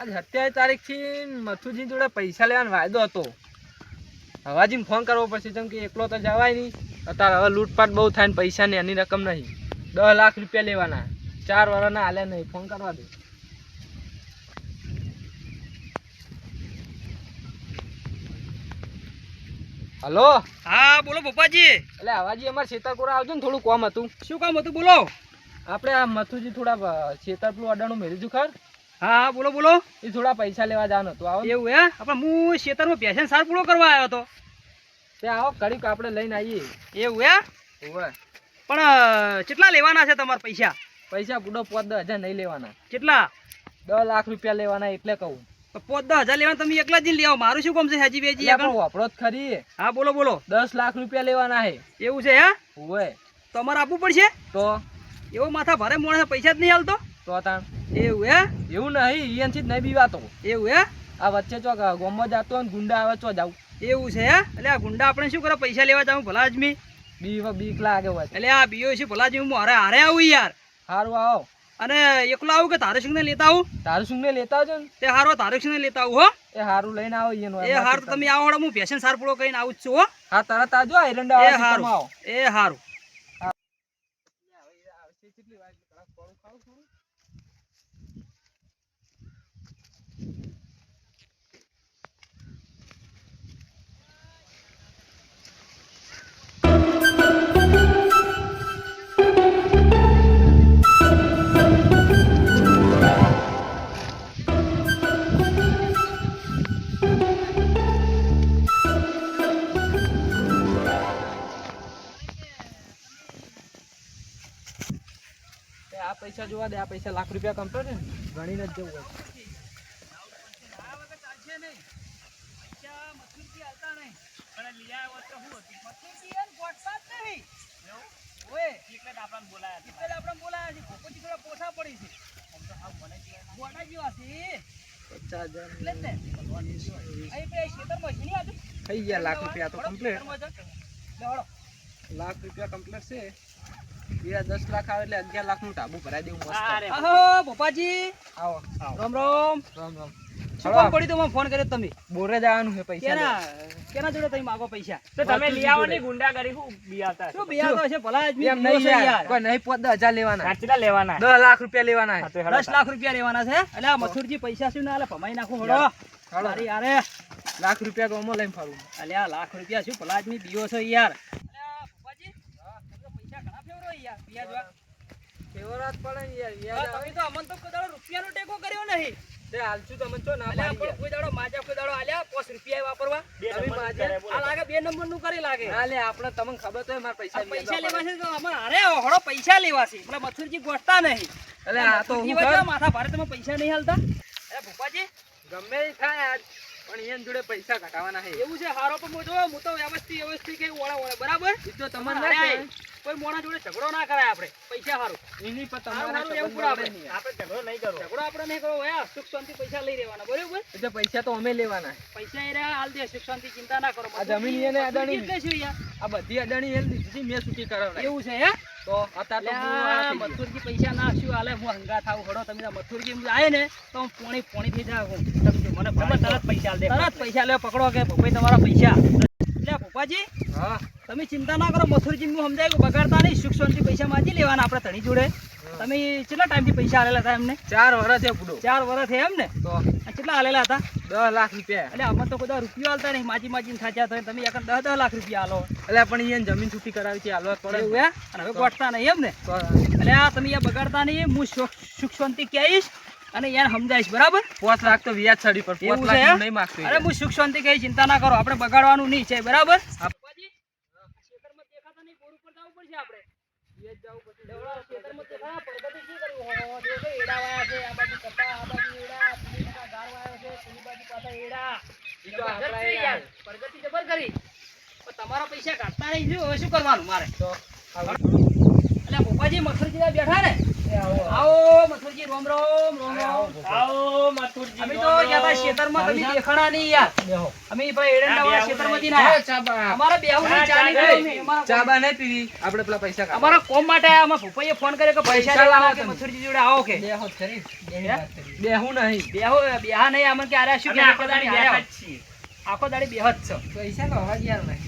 આજે સત્યાવીસ તારીખથી મથુજી જોડે પૈસા લેવાનો વાયદો હતો. હવાજીને ફોન કરવો પડશે કેમ કે એકલો તો જવાય નહીં. અત્યારે હવે લૂંટપાટ બહુ થાય ને પૈસાની એની રકમ નહીં. દસ લાખ રૂપિયા લેવાના. ચાર વાળાના હાલે નહીં. ફોન કરવા દે. હલો? હા બોલો પપ્પાજી. એટલે હવાજી અમારે છેતરપુરા આવજો ને થોડું કોમ હતું. શું કામ હતું બોલો. આપણે આ મથુજી થોડા છેતરપુર અડાણું મેળ્યું ખર? હા હા બોલો બોલો. એ થોડા પૈસા લેવા જવાનું હતું આવો એવું હે? આપણે હું ખેતરમાં પેશન સાર પૂરો કરવા આવ્યો હતો. તે આવો કડીક આપણે લઈને આવીએ. એવું હે? ઓવે પણ કેટલા લેવાના છે તમારા પૈસા? પૈસા પૂરો પાંચ દસ હજાર નહીં લેવાના. કેટલા? દસ લાખ રૂપિયા લેવાના એટલે કહું. તો પોત દસ હજાર લેવાના તમે એકલા જ લઈ આવો. મારું શું કામ છે હજી બેજી આપણે વાપરો જ ખરી. હા બોલો બોલો. દસ લાખ રૂપિયા લેવાના હે એવું છે હે? ઓવે તો અમારે આપવું પડશે? તો? એવો માથા ભારે મોણે પૈસા જ નહીં હાલતો? તો તાણ. એવું હે? એવું નહીં ઈયાનથી જ નહીં બીવાતો. એવું હે? આ વચ્ચે ચોક ગોમમાં જતો ને ગુંડા આવે ચો જાવ. એવું છે હે? એટલે આ ગુંડા આપણે શું કરે? પૈસા લેવા જાવ ભલા આદમી? બી બીક લાગે હોય એટલે આ બીઓ છે ભલા આદમી હું હારે હારે આવું યાર. સારું આવો. અને એકલો આવું કે તારે ને લેતા આવું? તારું શું ને લેતા આવજો ને. તે હારો તારે શું લેતા આવું હો. એ હારું લઈને આવો એનો એ હાર તો તમે આવો હું પેશન સાર પૂરો કરીને આવું જ છું હો. હા તરત આવજો એરંડા એ હારું. એ હારું. આ પૈસા લાખ રૂપિયા કમતો ને, ગણીને જ જવું હોય. લાખ રૂપિયા લાખ રૂપિયા કમ્પ્લીટ છે. બીજા દસ લાખ આવે એટલે અગિયાર લાખનું ટાબુ ભરાઈ દેવું મસ્ત. આહો, આવો રામ રામ. રામ રામ. શું કામ તો? મને ફોન કર્યો તમે. બોરે જવાનું છે પૈસા કેના કેના જોડે તમે માગો પૈસા? તો તમે લઈ આવો ને ગુંડાગરી હું બિયાતા શું બિયાતો છે? ભલા આદમી એમ નહીં યાર. યાર. કોઈ નહીં પોત દસ લેવાના. દસ લાખ રૂપિયા લેવાના છે. તો હેડો દસ લાખ રૂપિયા લેવાના છે એટલે આ મથુરજી પૈસા શું ના આલે ભમાઈ નાખું હળો લાખ રૂપિયા ગોમો લઈને ફરું. અલ્યા લાખ રૂપિયા શું ભલા આદમી છે યાર અલ્યા પપ્પાજી તમે તો પૈસા ઘણા ફેવરાત પડે ને યાર તમે તો અમન તો કોઈ રૂપિયાનો ટેકો કર્યો નહીં તે હાલશું તમે છો ના અલ્યા પણ કોઈ દાડો માજા કોઈ દાડો આલ્યા પાંચ રૂપિયા વાપરવા તમે માજે? આ લાગે બે નંબરનું કરી લાગે ના લે આપણે તમને ખબર તો મારા પૈસા પૈસા લેવા છે તો અમારે અરે હળો પૈસા લેવા છે એટલે મથુરજી ગોઠતા નહીં એટલે આ તો હું માથા ભારે તમે પૈસા નહીં હાલતા એ ભૂપાજી ગમે થાય આજ પણ એની જોડે પૈસા ઘટાવાના છે એવું છે હારો પણ જોયો હું તો વ્યવસ્થિત વ્યવસ્થિત કે ઓળા ઓળા બરાબર તો તમારે. કોઈ મોણા જોડે ઝઘડો ના કરાય આપણે પૈસા હારું એની પર તમારે એવું આપણે. આપણે ઝઘડો નહીં કરો ઝઘડો આપણે નહીં કરવો યાર સુખ શાંતિ પૈસા લઈ લેવાના બરોબર? એટલે પૈસા તો અમે લેવાના. પૈસા એ રહ્યા હાલ દે સુખ શાંતિ ચિંતા ના કરો. આ જમીન એને અદાણી એટલે શું યાર આ બધી અડાણી હેલ દીધી છે, મેં સુખી કરાવડાવી. એવું છે હે? તો અત્યારે તો. મથુરજી પૈસા ના શું હાલે હું હંગા થાવ હડો તમે મથુરજી આવે ને તો હું પોણી પોણી થઈ જાવ હું તમે મને તરત પૈસા દે તરત પૈસા લે પકડો કે ભાઈ તમારા પૈસા. હા. તમે ચિંતા ના કરો મથુરજી હું સમજાય બગાડતા નહીં સુખ શાંતિ પૈસા માંથી લેવાના આપણે ધણી જોડે. તમે કેટલા ટાઈમથી પૈસા આલેલા હતા એમને? ચાર વર્ષ છે બુડો. ચાર વર્ષ થયા એમ ને તો કેટલા આલેલા હતા? દસ લાખ રૂપિયા. એટલે આમાં તો બધા રૂપિયા આલતા નહીં માજી માજી થાચ્યા થાય તમે એક દસ દસ લાખ રૂપિયા આલો. એટલે પણ અહીંયા જમીન છૂટી કરાવી છે હાલવા પડે. એવું અને હવે ગોઠતા નહીં એમ ને એટલે આ તમે આ બગાડતા નહીં હું સુખ શાંતિ કહીશ. અને યાર સમજાઈશ બરાબર પાંચ લાખ તો વ્યાજ ચડી પર એવું પાંચ લાખ નહીં માગતો અરે હું સુખ શાંતિ કઈ ચિંતા ના કરો આપણે બગાડવાનું નહીં છે બરાબર હા. બાપાજી, આ ખેતરમાં દેખાતા નહીં, બોર ઉપર જવું પડશે આપણે. દેવડા ખેતરમાં દેખાય, પરગતિ શું કર્યું? હો, હો, જો કે એડા વાયા છે, આ બાજુ કપા, આ બાજુ એડા, પેલી કપા ગાર વાયો છે, પેલી બાજુ પાછા એડા. ઈ તો જબરજસ્ત આપણા છે એડા. યાર, પરગતિ જબર કરી. પણ તમારા પૈસા કાઢતા નહીં હવે શું કરવાનું મારે તો એટલે પપ્પાજી મથુરજી બેઠા ને? આવો મથુરજી રોમ રોમ રોમ રોમ. આવો મથુરજી અમે તો ગયા તા ખેતરમાં તમે દેખાણા નહીં યાર. અમે ભાઈ એરંડા વાળા ખેતરમાંથી ના. અમારા બેહુ ની ચા નહીં. ચા નહીં. પીવી આપણે પેલા પૈસા કા અમારા કોમ માટે આયા. અમારા પપ્પાએ ફોન કર્યો કે પૈસા લાવો કે મથુરજી જોડે આવો કે. બેહું નહીં બેહો બેહા નહીં. અમને કે આરે શું કે? આખો દાડી બેહત છે આખો દાડી બેહત છે. પૈસા લાવવા ગયા નહીં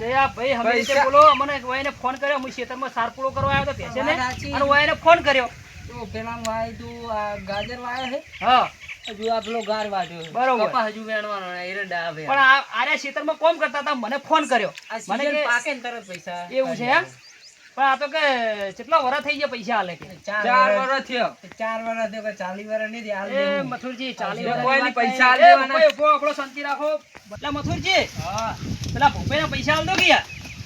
ભાઈ બોલો વયને ફોન કર્યો હું ખેતરમાં સાર કરવા આવ્યો તો ભેંસે ને અને વયને ફોન કર્યો. તો પેલા વાય તું આ ગાજર વાયા હે હા. હજુ આ ગાર વાઢ્યો છે. બરોબર. કપા હજુ વેણવાનો એરંડા આવે પણ આ આરે ખેતરમાં કોમ કરતા હતા મને ફોન કર્યો. મને પાકે તરત પૈસા એવું છે? પણ આ તો કે કેટલા વરા થઈ ગયા પૈસા હાલે કે? ચાર વર્ષ થયો. ચાર વર્ષ થયો કે ચાલી વર્ષ નહીં. હાલ એ મથુરજી ચાલી તો કોઈ ની પૈસા દેવાના. ભૂપોય, ઊભો, આપણો શાંતિ રાખો. એટલે મથુરજી હા. પેલા ભૂપેના પૈસા આલ દો કે યાર?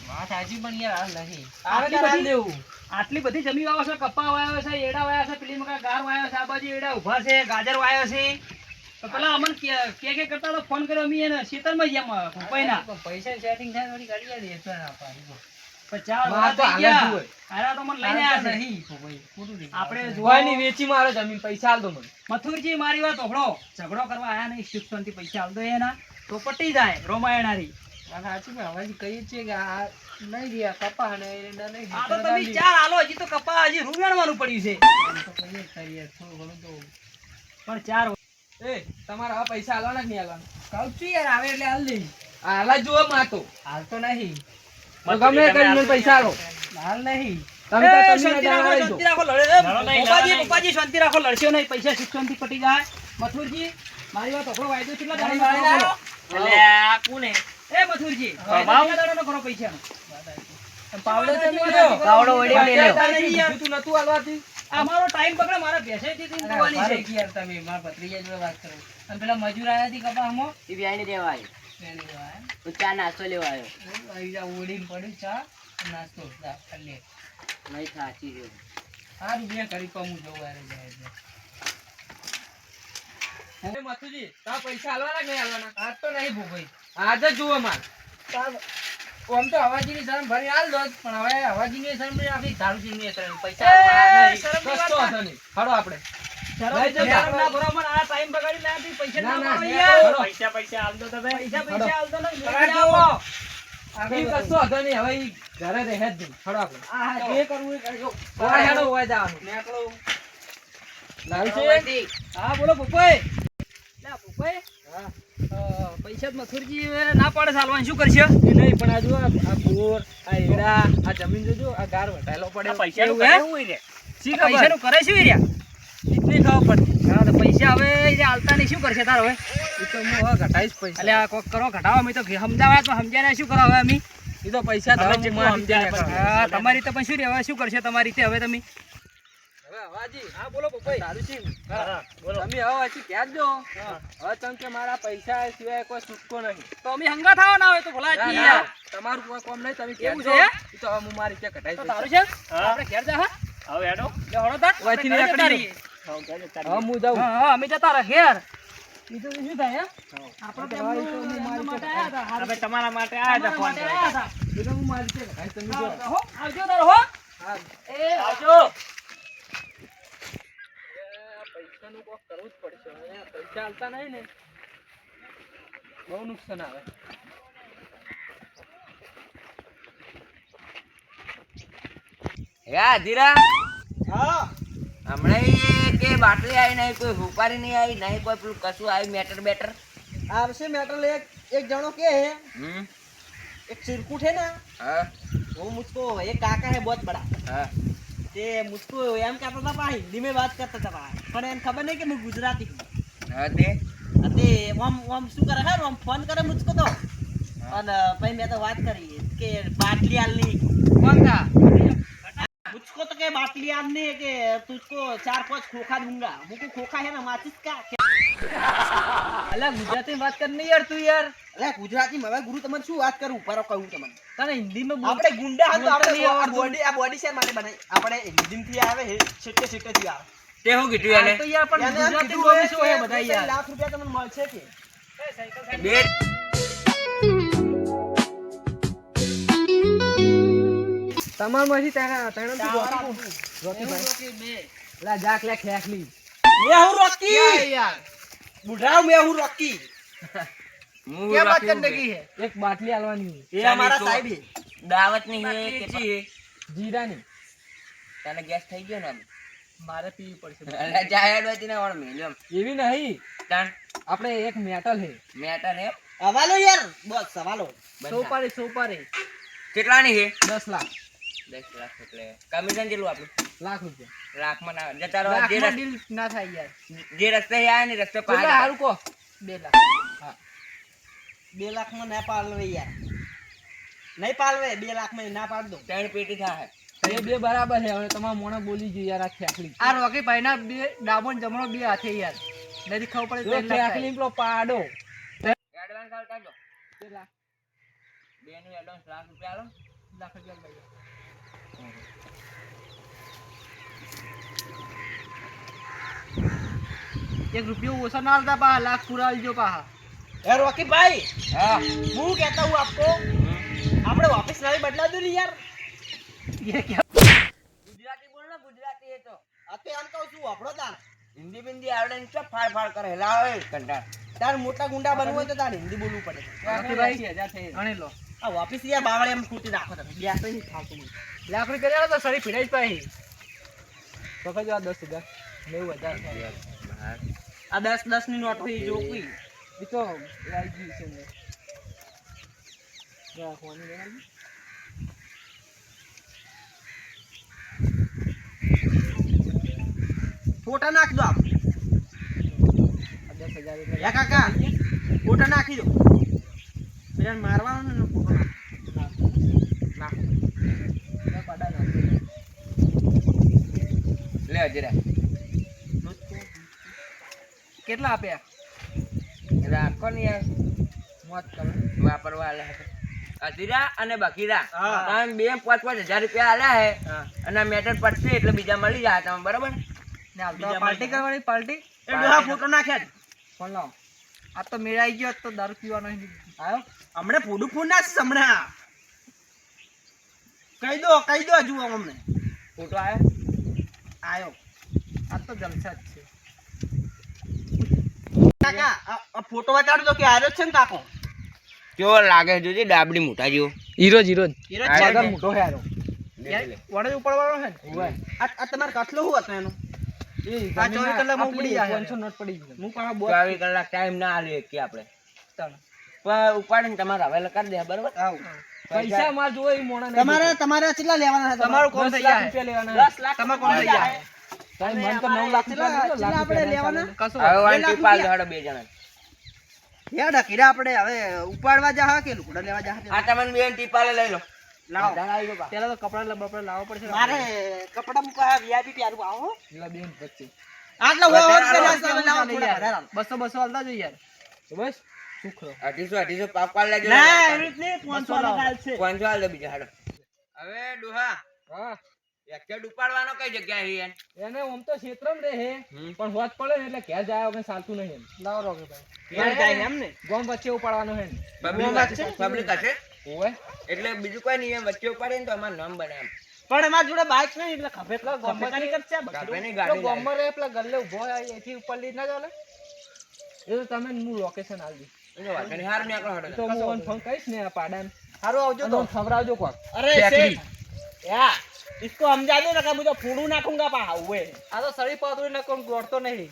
વાત સાચી પણ યાર હાલ નહીં. આટલી આવે બધી- તારે દેવું? આટલી બધી જમી વાવો છે કપા વાયો છે એડા વાયા છે પેલી મકા ગાર વાયો છે આ બાજુ એડા ઊભા છે ગાજર વાયો છે. તો પેલા અમને કે કે કરતા તો ફોન કર્યો અમે એને ખેતરમાં જ એમ પૈસા સેટિંગ થાય થોડી ગાડી યાર જ પૈસા આલ મથુરજી મારી વાત ઓભળો ઝઘડો કરવા આયા નહીં સુખ શાંતિ પૈસા આલ એના. તો પટી જાય રોમાયણારી. વાત સાચી કહીએ જ છીએ કે આ નહીં રહ્યા કપા અને આ તો તમે ચાર હાલો હજી તો કપા હજી રૂગાણવાનું પડ્યું છે. જ પણ ચાર એ તમારા હવે પૈસા આલવાના કે નહીં છું યાર આવે એટલે હાલ દઈશ હાલ જ જુઓ માતો હાલ તો નહીં. ગમે કરીને તમે પૈસા આલો હાલ નહીં તમે તો શાંતિ રાખો, શાંતિ રાખો, લડે- એ, લડો નહીં, પપ્પાજી, પપ્પાજી, શાંતિ રાખો, લડશો નહીં, પૈસા સુખ પટી જાય. મથુરજી, મારી વાત સાંભળો, વાયદો કેટલા ગાડી દાડાનો વાળી એટલે આ કોને? એ, મથુરજી, કેટલા દાડાનો કરો પૈસાનો? પાવડો તમે પાવડો લ્યો. પાવડો વળી બાકી લ્યો. તારે કીધું તું નતું આલવાથી? આ મારો ટાઈમ પકડે, મારા ભેસે થી અરે દોવાની છે. યાર તમે, મારા ભત્રીજા જોડે વાત કરો. અને પેલા મજૂર આયા તી કપાસમાં? એને લેવા આયા. ચા નાસ્તો લેવા આવ્યો આવી જા, ઓળીને પડ્યું ચા, નાસ્તો, લે. નહીં થાચી ગયો સારું, બે કરી પર હું જોઉં જાય. મથુજી, તા પૈસા હાલવાના કે નહીં આલવાના? આજ તો નહીં ભૂભાઈ. આજ જ જુઓ માર. આમ તો હવાજીની શરમ ભરી હાલ દો પણ હવે હવાજીની શરમ નહીં રાખી, દારૂજીની શરમ. પૈસા. હાલો આપણે. પૈસા. પૈસા પૈસા તમે. પૈસા પૈસા આલતો નહીં, હાલો. લઈ જાઓ. ઈ કશો વાંધો. નહીં, હવે ઘરે રહે જ નહીં. હાલો આપણે. જે. કરવું એ કરજો. હેડો, ઓય જવાનું. લાલજી? હા બોલો ભૂપાઈ લે ભૂપાઈ હા. પૈસા મથુરજી ના પાડે ચાલવાનું. શું કરશે? એ નહીં, પણ આ જો આ- બોર, આ એડા, આ જમીન જોજો, આ ગાર વટાયેલો પડે પૈસા એવું હે? શી પૈસાનું કરે શું રહ્યા હા, તો પૈસા હવે એ નહીં શું કરશે તાર હવે? ઈ તો હું હવે ઘટાડીશ પૈસા. એટલે આ કોક કરો ઘટાવો અમે તો સમજાવ્યા તો સમજાય શું કરો હવે અમે? તો પૈસા સમજાય તમારી પણ શું રે? હવે શું કરશે તમારી રીતે? હવે તમે? તમારું કોઈ કોમ નહીં તમે કેવું છે? તો હું મારી ઘેર જા હવે ઓયથી નીકળી હું જાઉં. હા હા અમે જતા રહે ઘેર. બીજું શું થાય આપણે તો હવે એમનું- તો હું મારી એમના રીતે માટે આયા હતા. હારું. હવે તમારા માટે આ તમારા ફોન માટે હતા. ઈ હું મારી રીતે ઘટાડીશ. તમે જો. હા, હો, આવજો તાર હો. એ આવજો. પૈસાનું કોક કરવું જ પડશે. પૈસા હાલતા નહીં ને. બહુ નુકસાન આવે. હે ધીરા હા. હમણાં કે બાટલી આવી નહીં કોઈ હુપારી નહીં આવી નહીં કોઈ પેલું કશું આવી મેટર બેટર. આવશે મેટર એક એક જણો કે હે. એક સિરકુટ હે ના હા. वो मुझको एक काका है बहुत बड़ा हाँ ये मुझको एम कहता था पा हिंदी में बात करता था पा पर एम खबर नहीं कि मैं गुजराती हूँ अरे अरे वम वम શું કરે? હે વમ ફોન કરે મુજકો તો. અને પછી મેં તો વાત કરી કે બાટલી આલની કોણ કા? मुझको तो के बाटली आलनी है કે तुझको चार पांच खोखा दूंगा मुझको खोखा है ना माचिस का અલા ગુજરાતી વાત કર નહીં યાર તું યાર અરે ગુજરાતી માં હવે ગુરુ તમને શું વાત કરું ઉપર કહું તમને તને હિન્દીમાં બોલ આપણે ગુંડા હતા બોલતા આપણે નહીં આ આવડતું. બોડી આ બોડી શેર માટે બનાવી આપણે હિન્દી થી આવે હે છેટે છેટે થી આવે તે શું કીધું આ એને તો યાર પણ એને એમ ગુજરાતી કીધું બોલે હોય શું હે કે બધા બે યાર લાખ રૂપિયા તમને મળશે કે બે તમાર માંથી તારા તાણા તો રોકી રોકી ભાઈ લા જાક લે ખેખલી મે હું રોકી યાર બુઢાવ મે હું રોકી क्या बात करने की है एक बाटली हलवानी ये हमारा साहिब है दावत नहीं है कैची है जीरा नहीं તને ગેસ થઈ ગયો ને મારે પીવી પડશે અરે જાહેર હતી ને ઓણ મેલ્યો એવી નહીં તણ આપણે એક મેટલ હે મેટલ હે હવાલો યાર બસ હવાલો સોપારી સોપારી કેટલાની હે 10 લાખ દસ લાખ એટલે કમિશન કેટલું આપણું? લાખ રૂપિયા. લાખમાં ના જતા રહો જે લાખમાં રસ્તે ડીલ ના થાય યાર. જે રસ્તે આયા ને રસ્તે પાર હારું કહો. બે લાખ. બે લાખ ના પાડવે યાર. નહીં પાડવે બે લાખ ના પાડ દો ત્રણ પેટી થાય. એ બે બરાબર છે હવે તમારા મોણે બોલી ગયું યાર આ ખેકલી આ રોકી ભાઈ ના બે ડાબો જમણો બે હાથે યાર. નથી ખબર પડે ત્રણ લાખ પેલો પાડો. એડવાન્સ આવતા જો? બે નું એડવાન્સ લાખ રૂપિયા આલો. લાખ રૂપિયા એક રૂપિયો ઓછો ના આવતા પા લાખ પૂરા આવજો પાહા એ રોકી ભાઈ હા હું કહેતા હું આપકો આપણે ઓફિસ નવી બદલા દો ને યાર ये क्या ગુજરાતી બોલ ને ગુજરાતી એ તો આ તો એમ કહું છું વાપરો તાર હિન્દી બિંદી આવડે ને ચો ફાડ ફાડ કરે લાવે કંટાળ તાર મોટા ગુંડા બનવું હોય તો તાર હિન્દી બોલવું પડે રોકી ભાઈ ગણી લો આ વાપીસ યાર બાવળે એમ ખૂટી રાખો તમે. બે તો નહીં થાતું લાકડી કરી આવે તો સરી પીડાઈ પાઈ કહેજો આ દસ હજાર. નેવું હજાર. આ દસ દસની નોટ હોય જો કોઈ એ તો ગયું છે ને રાખવાની. ફોટા નાખ દો આપ દસ હજાર કાકા ફોટા નાખી દો. પેલા મારવાનો ને. લે હજીરા કેટલા આપ્યા? રાખો ને યાર. મોત કરો વાપરવા આલે અધીરા અને બકીરા. તમે બે પાંચ પાંચ હજાર રૂપિયા આલ્યા હે. અને મેટર પડશે એટલે બીજા મળી જાય. તમે બરોબર પાર્ટી કરવાની પાર્ટી? એ ફોટો નાખ્યા. ફોન લાવો. આ તો મેળાઈ ગયો તો દારૂ પીવાનો આવ્યો હમણે ફૂડું ફૂડ ના હમણાં કહી દો કહી દો જુઓ અમને ફોટો આવ્યો આવ્યો આ તો જલસા જ છે. કાકા આ આ ફોટો બતાડો તો કે આવ્યો છે ને કાકો? કેવો લાગે જોજે ડાબડી મોટા જેવો. હીરો જ હીરો હીરો? મોટો હે હારો વડે ઉપાડવાનો છે આ આ તમારે કસલો શું હતો એનો? આ ચોવીસ કલાકમાં ઉપડી જાય. 500 નોટ પડી ગઈ હું પાછા ચોવીસ કલાક ટાઈમ ના આલે કે આપણે. ઉપાડીને તમારે હવેલા કરી દે બરોબર? પૈસા માર જોવો મોણા તમારે તમારે કેટલા લેવાના તમારું કોમ થઈ જાય. લેવાના દસ લાખ તમારે કોણ થઈ જાય? મન તો નવ લાખ રૂપિયા આપણે લેવાના? કશું હવે બે જણા. યાર આપણે. હવે ઉપાડવા જા કે લુકડા લેવા જા આ તમને બે ટીપાલે લઈ લો. લાવો. પેલા તો કપડા બપડા લાવવા પડશે મારે કપડા મૂકવા વ્યાજી પ્યારું આવો બેન વચ્ચે આટલા હોય આલો. પેલા તમે લાવો થોડા વધારે આલો. બસો બસો હાલતા જોઈએ યાર. બસ. અઢીસો અઢીસો પાપ પાડ લેજો. ના એવી રીત નહીં, પાંચસો બસો લાવો. લગાડ છે. પાંચસો આલ બીજા હાડો હવે ડોહા હા. એક્સેડ ઉપાડવાનો કઈ જગ્યા છે એને? આમ તો ક્ષેત્રમ રહે હે પણ હોત પડે એટલે ઘેર જાય વગર ચાલતું નહીં એમ. લાવો રોકે ભાઈ યાર જાય એમ ને? ગોમ વચ્ચે ઉપાડવાનો હે પબ્લિક હશે? ઓવે એટલે બીજું કોઈ નહીં એમ વચ્ચે ઉપાડે ને તો અમારું નામ બને એમ પણ એમાં જોડે બાઇક નહીં એટલે ખભે ખભે ગમે કાની કરશે આ કાપે બકરું. નહીં પેલો ગાડી લાવી. ગોમમાં રહે પેલા ગલ્લે ઉભો હોય એથી ઉપર લઈ ના ચાલે એ તો તમે હું લોકેશન આલ દી એનો વાંધો નહીં. હારું નીકળો એ હળો. તો હું ઓન ફોન કહીશ ને આ પાડાને હારું આવજો તો તો ખવડાવજો કોક અરે ફેકલી. सेठ या इसको समझा दो ना का मुझे फोड़ू नाखूंगा पा हुए આ તો સળી પાતળી ને કોણ દોડતો નહીં